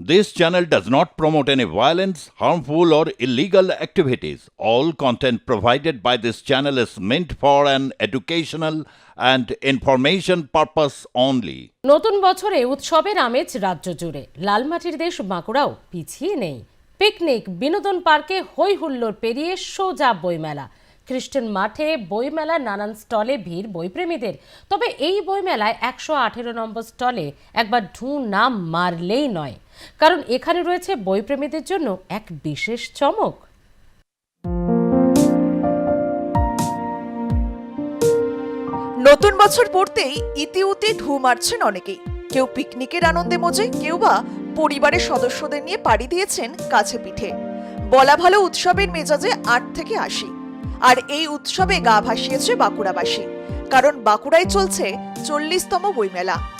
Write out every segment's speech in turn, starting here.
This channel does not promote any violence, harmful, or illegal activities. All content provided by this channel is meant for an educational and information purpose only. নতুন বছরে উৎসবের আমেজ রাজ্য জুড়ে লালমাটির দেশ বাঁকুড়াও পিছিয়ে নেই পিকনিক বিনোদন পার্কে হই হুল্লোড় পেরিয়ে সোজা বইমেলা খ্রিস্টান মাঠে বইমেলা নানান স্টলে ভিড় বইপ্রেমীদের তবে এই বইমেলায় একশো আঠেরো নম্বর স্টলে একবার ঢু নাম মারলেই নয় কারণ এখানে রয়েছে বইপ্রেমীদের জন্য এক বিশেষ চমক। নতুন বছর পড়তেই ইতিউতি ঢু মারছেন অনেকেই। কেউ পিকনিকের আনন্দে মজে, কেউ বা পরিবারের সদস্যদের নিয়ে পাড়ি দিয়েছেন কাছে পিঠে। বলা ভালো উৎসবের মেজাজে আট থেকে আশি। আর এই উৎসবে গা ভাসিয়েছে বাঁকুড়াবাসী। কারণ বাঁকুড়ায় চলছে চল্লিশতম বইমেলা।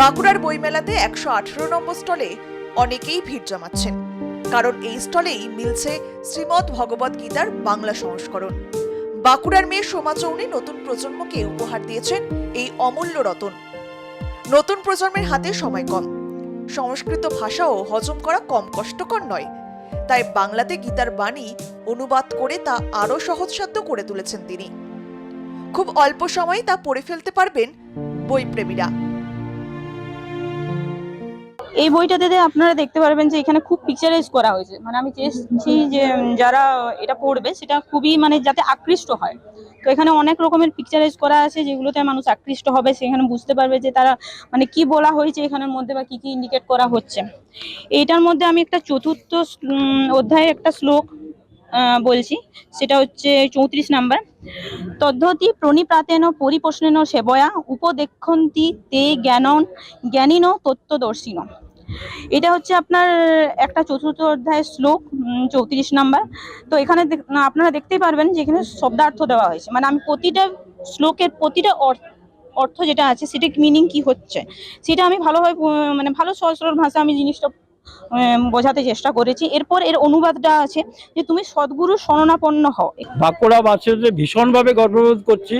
বাঁকুড়ার বইমেলাতে একশো আঠেরো নম্বর স্টলে অনেকেই ভিড় জমাচ্ছেন। কারণ এই স্টলেই মিলছে শ্রীমৎ ভগবত গীতার বাংলা সংস্করণ। বাঁকুড়ার মেয়ে সোমা চৌনি নতুন প্রজন্মকে উপহার দিয়েছেন এই অমূল্য রতন। নতুন প্রজন্মের হাতে সময় কম। সংস্কৃত ভাষাও হজম করা কম কষ্টকর নয়। তাই বাংলাতে গীতার বাণী অনুবাদ করে তা আরও সহজসাধ্য করে তুলেছেন তিনি। খুব অল্প সময়ে তা পড়ে ফেলতে পারবেন বইপ্রেমীরা। এই বইটাতে আপনারা দেখতে পারবেন যে এখানে খুব পিকচারাইজ করা হয়েছে। মানে আমি চেয়েছি যে যারা এটা পড়বে, সেটা খুবই মানে যাতে আকৃষ্ট হয়। তো এখানে অনেক রকমের পিকচারাইজ করা আছে, যেগুলোতে মানুষ আকৃষ্ট হবে, সেখানে বুঝতে পারবে যে তারা মানে কি বলা হয়েছে এখানের মধ্যে বা কি কি ইন্ডিকেট করা হচ্ছে। এইটার মধ্যে আমি একটা চতুর্থ অধ্যায়ে একটা শ্লোক বলছি। সেটা হচ্ছে চৌত্রিশ নাম্বার। তদ্ধতি প্রণিপ্রাতেন পরিপ্রশ্নেন সেবয়া, উপদেক্ষন্তি তে জ্ঞানন, জ্ঞানীন তত্ত্বদর্শিন। এটা হচ্ছে আপনার একটা চতুর্থ অধ্যায়ের শ্লোক চৌত্রিশ নাম্বার। তো এখানে আপনারা দেখতেই পারবেন যে এখানে শব্দার্থ দেওয়া হয়েছে। মানে আমি প্রতিটা শ্লোকের প্রতিটা অর- অর্থ যেটা আছে সেটা মিনিং কি হচ্ছে? সেটা আমি ভালোভাবে মানে ভালো সহজ সরল ভাষা আমি জিনিসটা বোঝাতে চেষ্টা করেছি। এরপর এর অনুবাদটা আছে যে তুমি সদ্গুরু শরণাপন্ন হও। বাঁকুড়া বাসীদের ভীষণভাবে গর্ববোধ করছি,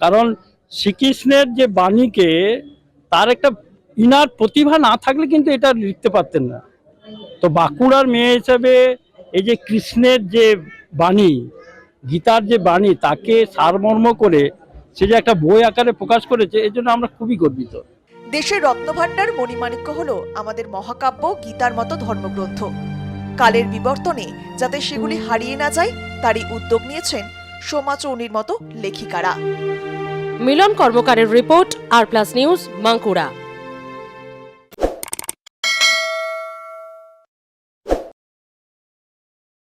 কারণ শ্রীকৃষ্ণের যে বাণীকে, তার একটা ইনার প্রতিভা না থাকলে কিন্তু এটা লিখতে পারতেন না। তো বাঁকুড়ার মেয়ে হিসাবে এই যে কৃষ্ণের যে বাণী গীতার যে বাণী তাকে সারমর্ম করে সে যে একটা বই আকারে প্রকাশ করেছে এই জন্য আমরা খুবই গর্বিত। দেশের রত্নভাণ্ডার মণিমাণিক্য হল আমাদের মহাকাব্য গীতার মতো ধর্মগ্রন্থ। কালের বিবর্তনে যাতে সেগুলি হারিয়ে না যায় তারই উদ্যোগ নিয়েছেন সোমা চৌনির মতো লেখিকারা। Milan কর্মকারের report R plus news Bankura.